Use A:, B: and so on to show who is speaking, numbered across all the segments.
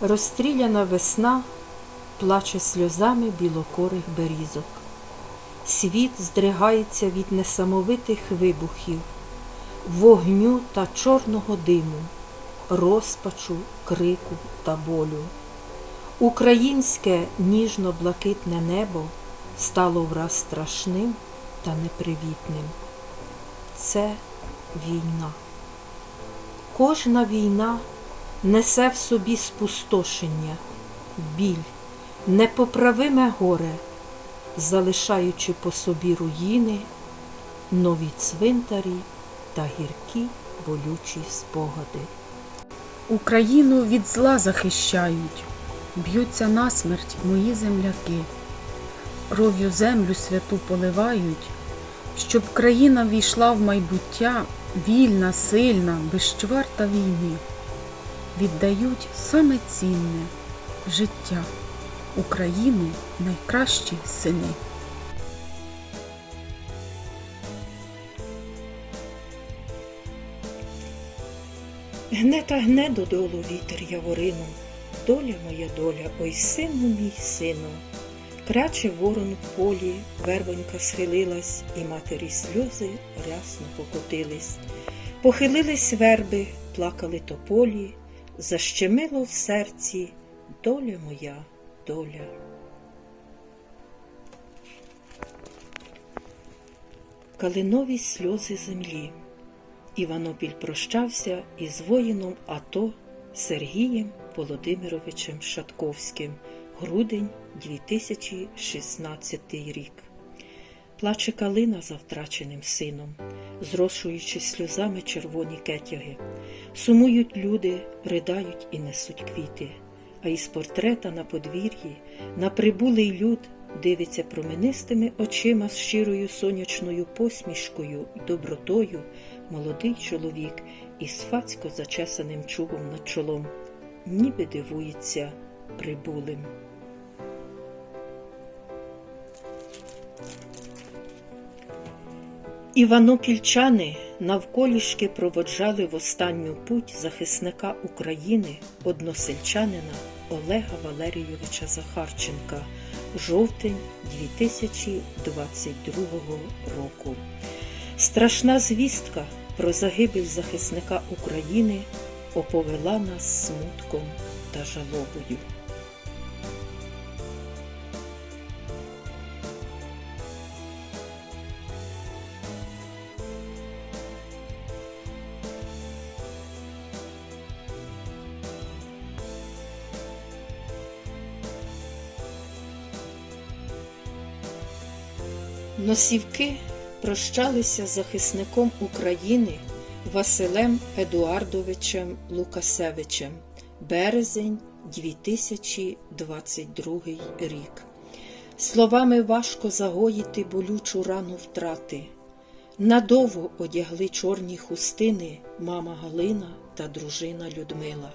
A: Розстріляна весна плаче сльозами білокорих берізок. Світ здригається від несамовитих вибухів, вогню та чорного диму, розпачу, крику та болю. Українське ніжно-блакитне небо стало враз страшним та непривітним. Це війна. Кожна війна несе в собі спустошення, біль, непоправиме горе, залишаючи по собі руїни, нові цвинтарі та гіркі болючі спогади.
B: Україну від зла захищають, б'ються насмерть мої земляки, ров'ю землю святу поливають, щоб країна війшла в майбуття вільна, сильна, безчварта війни. Віддають саме цінне життя України найкращі сини.
A: Гне та гне додолу вітер яворину, доля моя доля, ой сину мій сину. Краче ворон в полі, вербонька схилилась, і матері сльози рясно покотились. Похилились верби, плакали тополі, защемило в серці доля моя, доля. Калинові сльози землі. Іванопіль прощався із воїном АТО Сергієм Володимировичем Шатковським. Грудень 2016 рік. Плаче калина за втраченим сином, зрошуючи сльозами червоні кетяги. Сумують люди, придають і несуть квіти. А із портрета на подвір'ї, на прибулий люд дивиться променистими очима з щирою сонячною посмішкою і добротою молодий чоловік із фацько зачесаним чубом над чолом, ніби дивується прибулим. Іванопільчани навколішки проводжали в останню путь захисника України, односельчанина Олега Валерійовича Захарченка, жовтень 2022 року. Страшна звістка про загибель захисника України оповела нас смутком та жалобою. Носівки прощалися з захисником України Василем Едуардовичем Лукасевичем. Березень 2022 рік. Словами важко загоїти болючу рану втрати. Надовго одягли чорні хустини мама Галина та дружина Людмила.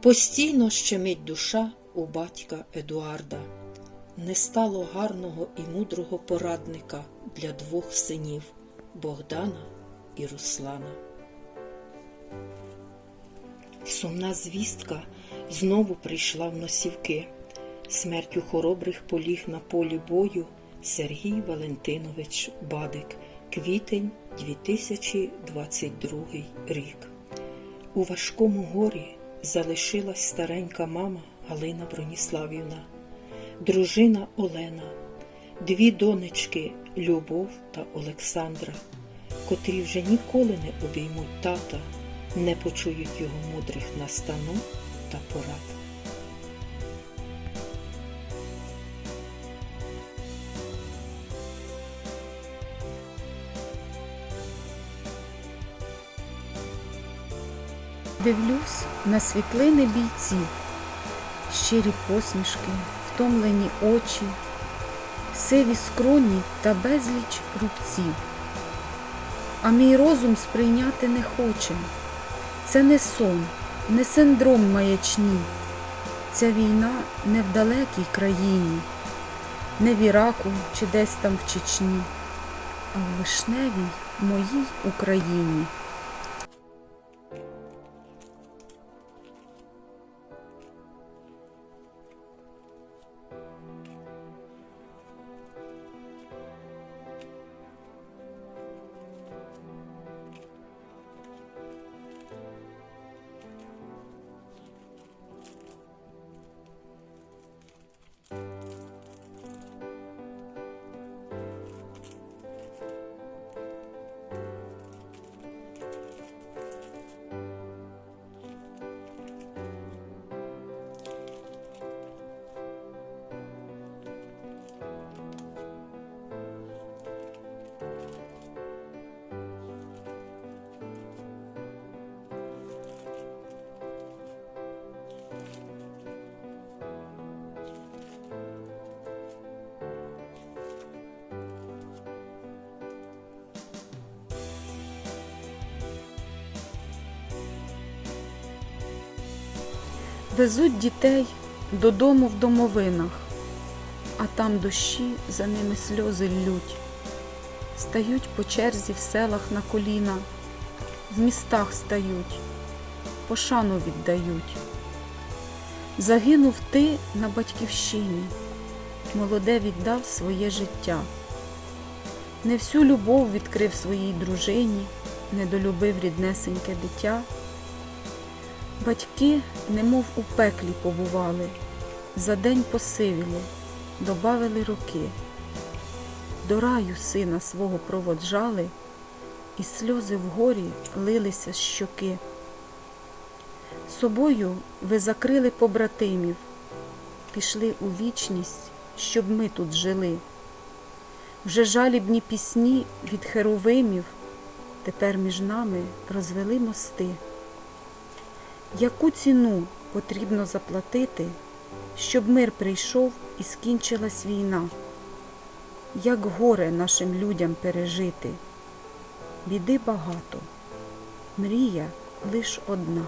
A: Постійно щемить душа у батька Едуарда. Не стало гарного і мудрого порадника для двох синів Богдана і Руслана. Сумна звістка знову прийшла в носівки. Смертю хоробрих поліг на полі бою Сергій Валентинович Бадик, квітень 2022 рік. У важкому горі залишилась старенька мама Галина Броніславівна, дружина Олена, дві донечки Любов та Олександра, котрі вже ніколи не обіймуть тата, не почують його мудрих настанов та порад.
B: Дивлюсь на світлини бійців, щирі посмішки, втомлені очі, сиві скроні та безліч рубців. А мій розум сприйняти не хоче. Це не сон, не синдром маячні. Ця війна не в далекій країні, не в Іраку чи десь там в Чечні, а в вишневій моїй Україні. Везуть дітей додому в домовинах, а там дощі за ними сльози ллють. Стають по черзі в селах на коліна, в містах стають, пошану віддають. Загинув ти на батьківщині, молоде віддав своє життя. Не всю любов відкрив своїй дружині, не долюбив ріднесеньке дитя. Батьки, немов у пеклі побували, за день посивіли, добавили роки. До раю сина свого проводжали, і сльози вгорі лилися з щоки. Собою ви закрили побратимів, пішли у вічність, щоб ми тут жили. Вже жалібні пісні від херовимів тепер між нами розвели мости. Яку ціну потрібно заплатити, щоб мир прийшов і скінчилась війна? Як горе нашим людям пережити? Біди багато, мрія лиш одна.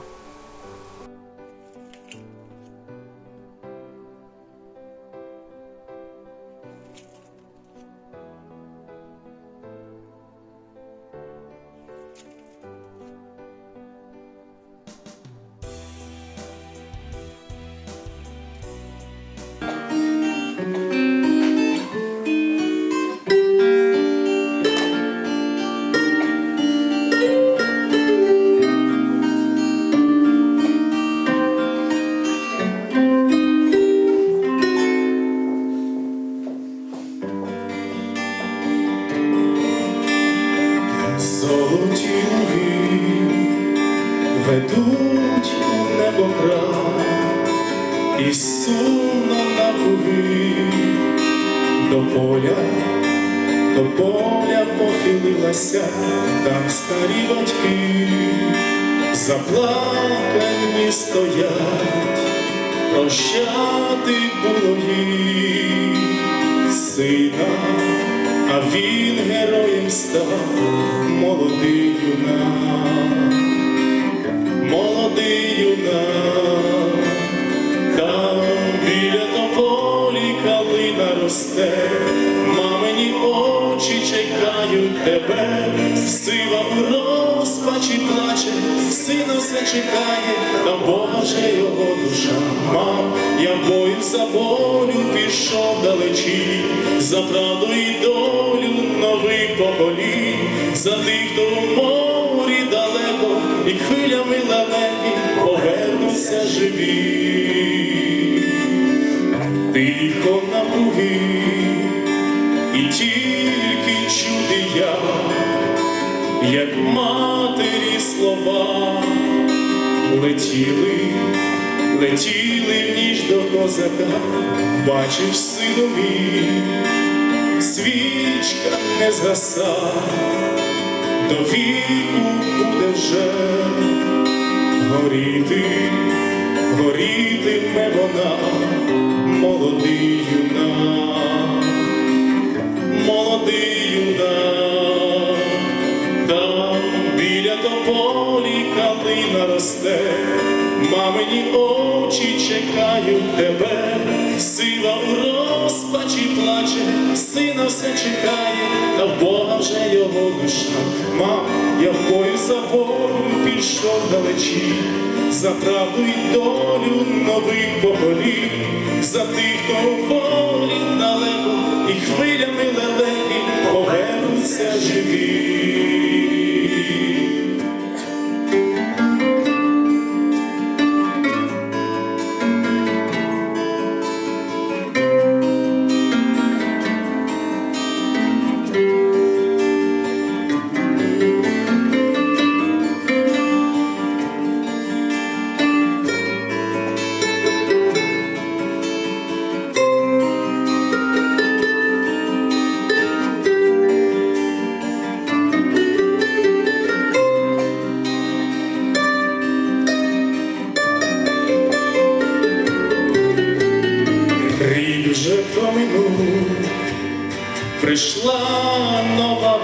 C: І сумно напуги до поля, до поля похилилася, там старі батьки. Заплакані стоять, прощати було їм сина, а він героєм став молодий юнак, молодий юнак, росте, мамині очі чекають тебе, сива в розпачі плаче, сина все чекає, та Бога же його душа. Мам, я в бою за волю пішов далечі, за правду і долю нових поколінь, за тих, хто в морі далеко, і хвилями лелеки повернуться живі. Як матері слова. Летіли, летіли в ніч до козака, бачиш, сину мій, свічка не згаса, до віку буде вже горіти, горітиме вона, молодий юнак, молодий тополі калина росте, мамині очі чекають тебе, сила в розпачі плаче, сина все чекає, та в Бога вже його душа. Мам, я в бою за волю пішов далечі, за правду й долю нових поколінь, за тих, хто в волі далеко, і хвилями лелеки повернуться живі.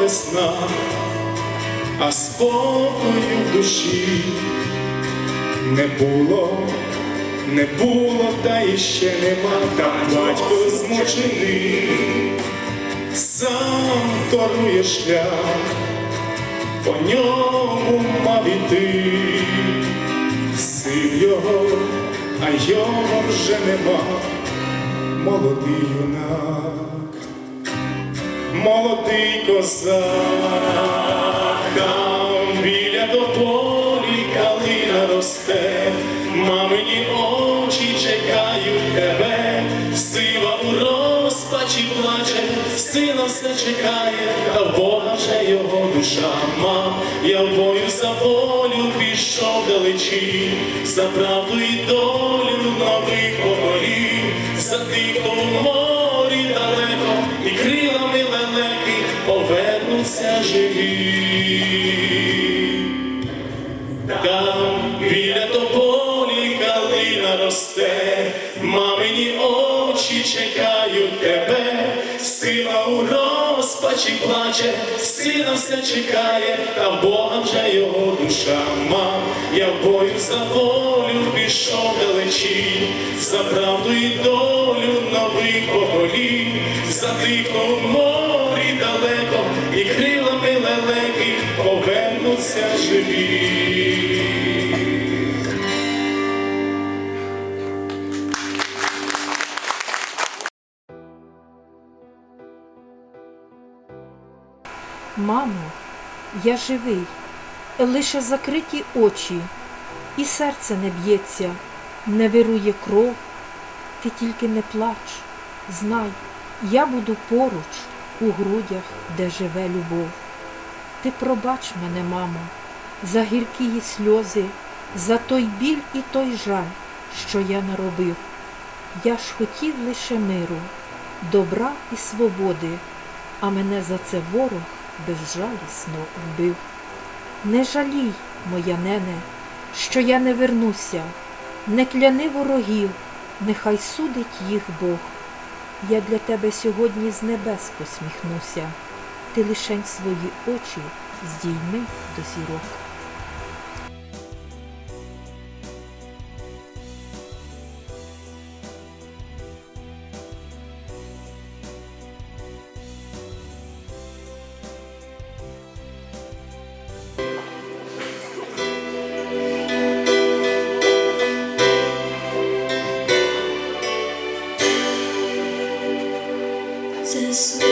C: Весна, а спокою в душі не було, не було, та і ще нема, там батько змучений, сам торує шлях, по ньому мав іти, син його, а його вже нема, молодий юнак, молодий козак, там біля тополі калина росте, мамині очі чекають тебе, сива у розпачі плаче, сина все чекає, та Бога вже його душа. Мав, я в бою за волю пішов далечі, за правду і долю нових поколінь, за тих, хто в морі далеко, і крилами повернуться живі. Там біля тополі калина росте, мамині очі чекають тебе, сила у розпачі плаче, сина все чекає, та Бога вже його душа мав. Я в бою за волю пішов далечі, за правду і долю нових поколінь, за тих, хто в морі далеко, і крилами лелеки повернуться живі.
D: Мамо, я живий, лише закриті очі, і серце не б'ється, не вирує кров. Ти тільки не плач, знай, я буду поруч у грудях, де живе любов. Ти пробач мене, мамо, за гіркі її сльози, за той біль і той жаль, що я наробив. Я ж хотів лише миру, добра і свободи, а мене за це ворог безжалісно вбив. Не жалій, моя нене, що я не вернуся, не кляни ворогів, нехай судить їх Бог. Я для тебе сьогодні з небес посміхнуся, ти лишень свої очі здійми до зірок. this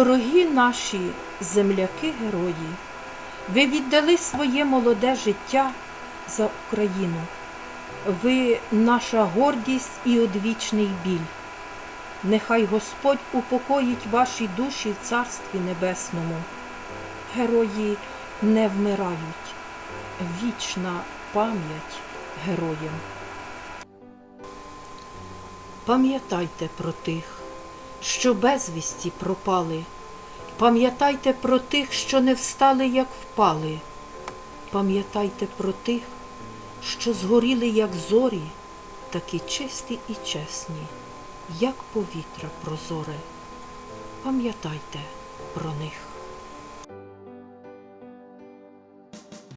A: Дорогі наші земляки-герої, ви віддали своє молоде життя за Україну. Ви наша гордість і одвічний біль. Нехай Господь упокоїть ваші душі в Царстві Небесному. Герої не вмирають. Вічна пам'ять героям. Пам'ятайте про тих, що безвісті пропали. Пам'ятайте про тих, що не встали, як впали. Пам'ятайте про тих, що згоріли, як зорі, такі чисті і чесні, як повітря прозоре. Пам'ятайте про них.